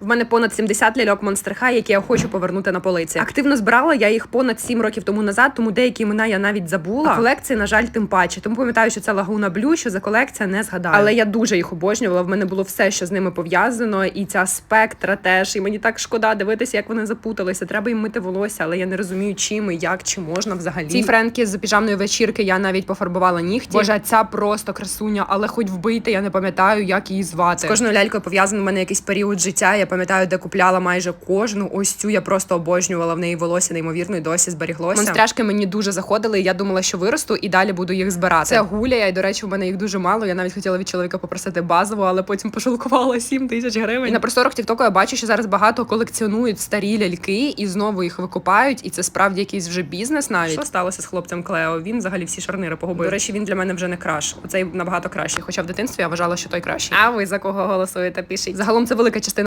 В мене понад 70 ляльок Monster High, які я хочу повернути на полиці. Активно збирала я їх понад 7 років тому назад, тому деякі імена я навіть забула. А колекції, на жаль, тим паче. Тому пам'ятаю, що це лагуна блю, що за колекція не згадаю. Але я дуже їх обожнювала. В мене було все, що з ними пов'язано, і ця спектра теж. І мені так шкода дивитися, як вони запуталися. Треба їм мити волосся, але я не розумію, чим і як, чи можна взагалі. Ці френки з піжамної вечірки я навіть пофарбувала нігті. Боже, ця просто красуня, але хоч вбийте, я не пам'ятаю, як її звати. З кожною лялькою пов'язаний в мене якийсь період життя. Я пам'ятаю, де купляла майже кожну. Ось цю я просто обожнювала в неї волосся неймовірно і досі зберіглося. Монстряшки мені дуже заходили. і Я думала, що виросту і далі буду їх збирати. Це гуля, і до речі, у мене їх дуже мало. Я навіть хотіла від чоловіка попросити базову, але потім пошалкувала 7 тисяч гривень. І на просторах Тіктоку я бачу, що зараз багато колекціонують старі ляльки і знову їх викупають. І це справді якийсь вже бізнес. Навіть що сталося з хлопцем Клео? Він взагалі всі шарнири погубив. До речі, він для мене вже не краш. Оцей набагато кращий. Хоча в дитинстві я вважала, що той кращий. А ви за кого голосуєте? Пишіть. Загалом це велика частина.